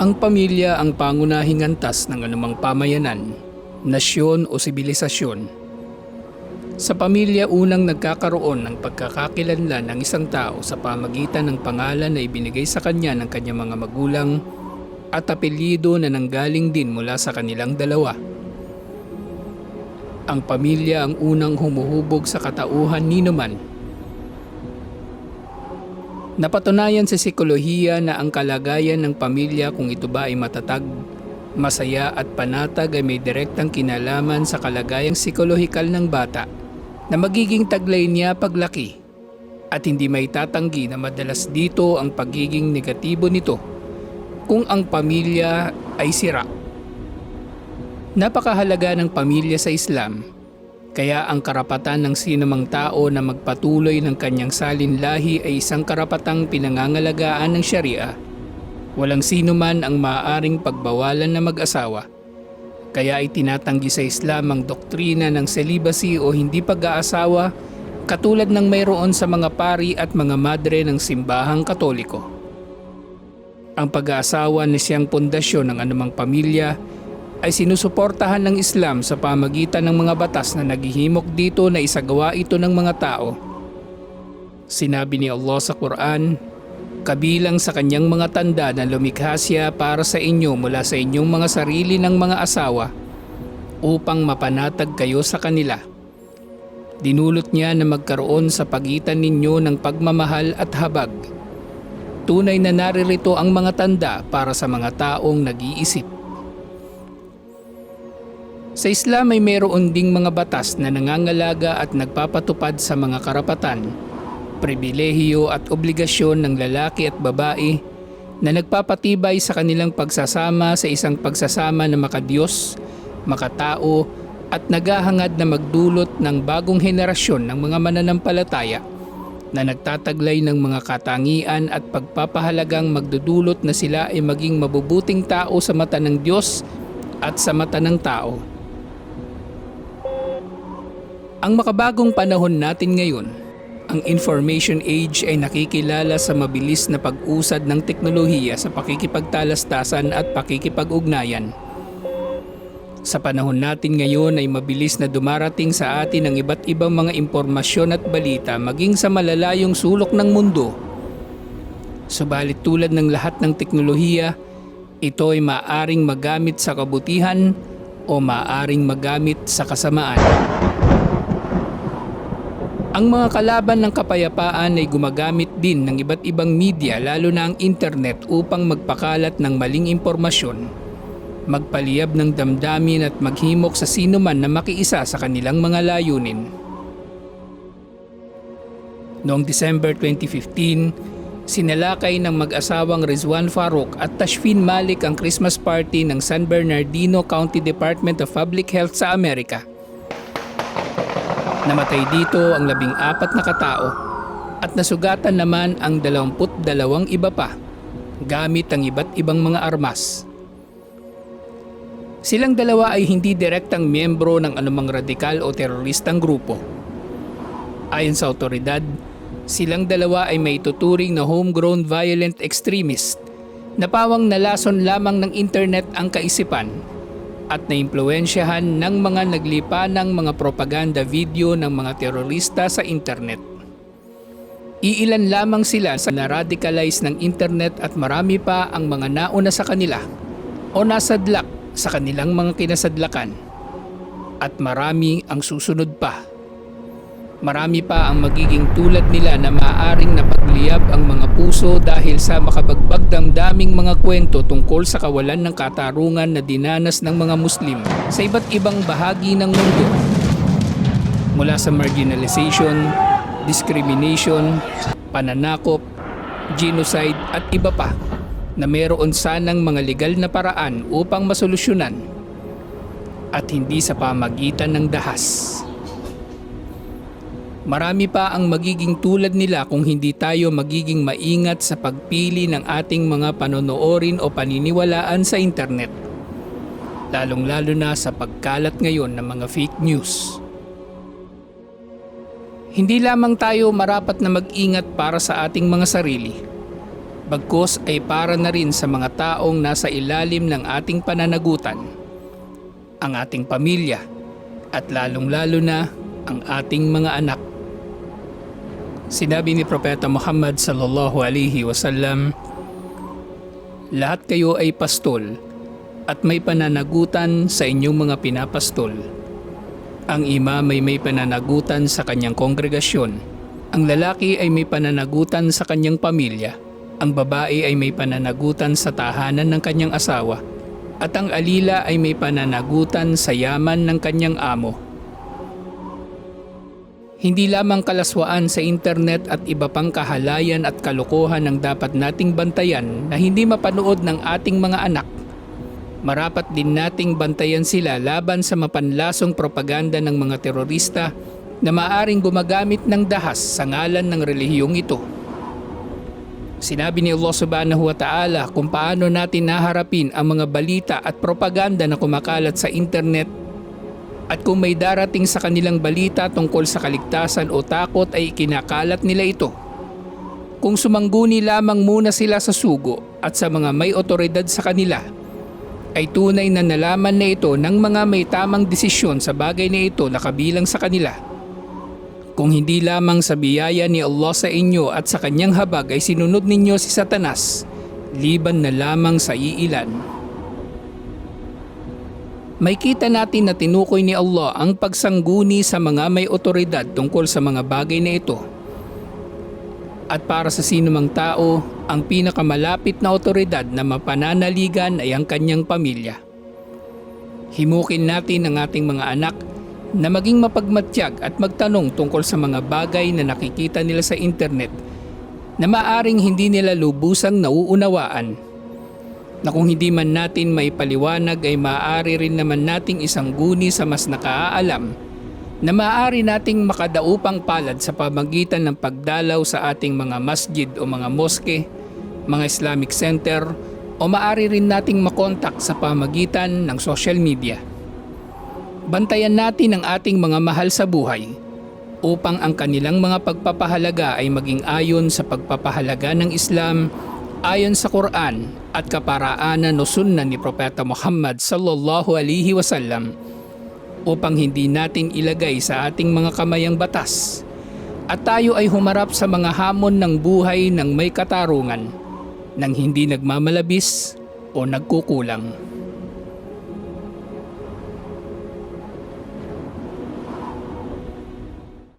Ang pamilya ang pangunahing antas ng anumang pamayanan, nasyon o sibilisasyon. Sa pamilya unang nagkakaroon ng pagkakakilanlan ng isang tao sa pamagitan ng pangalan na ibinigay sa kanya ng kanyang mga magulang at apelyido na nanggaling din mula sa kanilang dalawa. Ang pamilya ang unang humuhubog sa katauhan ni naman Napatunayan sa psikolohiya na ang kalagayan ng pamilya kung ito ba ay matatag, masaya at panatag ay may direktang kinalaman sa kalagayang psikolohikal ng bata na magiging taglay niya paglaki at hindi may tatanggi na madalas dito ang pagiging negatibo nito kung ang pamilya ay sira. Napakahalaga ng pamilya sa Islam kaya ang karapatan ng sinumang tao na magpatuloy ng kanyang salinlahi ay isang karapatang pinangangalagaan ng Sharia. Walang sino man ang maaaring pagbawalan na mag-asawa. Kaya ay tinatanggi sa Islam ang doktrina ng celibacy o hindi pag-aasawa katulad ng mayroon sa mga pari at mga madre ng simbahang katoliko. Ang pag-aasawa na siyang pundasyon ng anumang pamilya ay sinusuportahan ng Islam sa pamagitan ng mga batas na naghihimok dito na isagawa ito ng mga tao. Sinabi ni Allah sa Quran, kabilang sa kanyang mga tanda na lumikha siya para sa inyo mula sa inyong mga sarili ng mga asawa upang mapanatag kayo sa kanila. Dinulot niya na magkaroon sa pagitan ninyo ng pagmamahal at habag. Tunay na naririto ang mga tanda para sa mga taong nag-iisip. Sa Islam ay mayroon ding mga batas na nangangalaga at nagpapatupad sa mga karapatan, pribilehiyo at obligasyon ng lalaki at babae na nagpapatibay sa kanilang pagsasama sa isang pagsasama na makadiyos, makatao at naghahangad na magdulot ng bagong henerasyon ng mga mananampalataya na nagtataglay ng mga katangian at pagpapahalagang magdudulot na sila ay maging mabubuting tao sa mata ng Diyos at sa mata ng tao. Ang makabagong panahon natin ngayon, ang information age ay nakikilala sa mabilis na pag-usad ng teknolohiya sa pakikipagtalastasan at pakikipag-ugnayan. Sa panahon natin ngayon ay mabilis na dumarating sa atin ang iba't ibang mga impormasyon at balita maging sa malalayong sulok ng mundo. Subalit tulad ng lahat ng teknolohiya, ito ay maaring magamit sa kabutihan o maaring magamit sa kasamaan. Ang mga kalaban ng kapayapaan ay gumagamit din ng iba't ibang media lalo na ang internet upang magpakalat ng maling impormasyon, magpaliyab ng damdamin at maghimok sa sino man na makiisa sa kanilang mga layunin. Noong December 2015, sinalakay ng mag-asawang Rizwan Farouk at Tashfin Malik ang Christmas party ng San Bernardino County Department of Public Health sa Amerika. Namatay dito ang labing apat na katao at nasugatan naman ang dalawamput dalawang iba pa gamit ang iba't ibang mga armas. Silang dalawa ay hindi direktang miyembro ng anumang radikal o teroristang grupo. Ayon sa otoridad, silang dalawa ay may tuturing na homegrown violent extremist na pawang nalason lamang ng internet ang kaisipan at naimpluensyahan ng mga naglipa ng mga propaganda video ng mga terorista sa internet. Iilan lamang sila sa na-radicalize ng internet at marami pa ang mga nauna sa kanila o nasadlak sa kanilang mga kinasadlakan. At marami ang susunod pa. Marami pa ang magiging tulad nila na maaaring napagliyab ang mga puso dahil sa makabagbag damdaming mga kwento tungkol sa kawalan ng katarungan na dinanas ng mga Muslim sa iba't ibang bahagi ng mundo. Mula sa marginalization, discrimination, pananakop, genocide at iba pa na meron sanang mga legal na paraan upang masolusyonan at hindi sa pamagitan ng dahas. Marami pa ang magiging tulad nila kung hindi tayo magiging maingat sa pagpili ng ating mga panonoorin o paniniwalaan sa internet. Lalong-lalo na sa pagkalat ngayon ng mga fake news. Hindi lamang tayo marapat na mag-ingat para sa ating mga sarili. bagkos ay para na rin sa mga taong nasa ilalim ng ating pananagutan, ang ating pamilya, at lalong-lalo na ang ating mga anak. Sinabi ni Propeta Muhammad sallallahu alaihi wasallam, Lahat kayo ay pastol at may pananagutan sa inyong mga pinapastol. Ang imam ay may pananagutan sa kanyang kongregasyon. Ang lalaki ay may pananagutan sa kanyang pamilya. Ang babae ay may pananagutan sa tahanan ng kanyang asawa. At ang alila ay may pananagutan sa yaman ng kanyang amo. Hindi lamang kalaswaan sa internet at iba pang kahalayan at kalokohan ang dapat nating bantayan na hindi mapanood ng ating mga anak. Marapat din nating bantayan sila laban sa mapanlasong propaganda ng mga terorista na maaring gumagamit ng dahas sa ngalan ng relihiyong ito. Sinabi ni Allah subhanahu wa ta'ala kung paano natin naharapin ang mga balita at propaganda na kumakalat sa internet at kung may darating sa kanilang balita tungkol sa kaligtasan o takot ay ikinakalat nila ito. Kung sumangguni lamang muna sila sa sugo at sa mga may otoridad sa kanila, ay tunay na nalaman na ito ng mga may tamang desisyon sa bagay na ito na kabilang sa kanila. Kung hindi lamang sa biyaya ni Allah sa inyo at sa kanyang habag ay sinunod ninyo si Satanas, liban na lamang sa iilan. May kita natin na tinukoy ni Allah ang pagsangguni sa mga may otoridad tungkol sa mga bagay na ito. At para sa sinumang tao, ang pinakamalapit na otoridad na mapananaligan ay ang kanyang pamilya. Himukin natin ang ating mga anak na maging mapagmatyag at magtanong tungkol sa mga bagay na nakikita nila sa internet na maaring hindi nila lubusang nauunawaan na kung hindi man natin may paliwanag ay maaari rin naman nating isang guni sa mas nakaalam na maaari nating makadaupang palad sa pamagitan ng pagdalaw sa ating mga masjid o mga moske, mga Islamic center o maaari rin nating makontak sa pamagitan ng social media. Bantayan natin ang ating mga mahal sa buhay upang ang kanilang mga pagpapahalaga ay maging ayon sa pagpapahalaga ng Islam ayon sa Quran at kaparaanan o sunna ni Propeta Muhammad sallallahu alaihi wasallam upang hindi natin ilagay sa ating mga kamay ang batas at tayo ay humarap sa mga hamon ng buhay ng may katarungan nang hindi nagmamalabis o nagkukulang.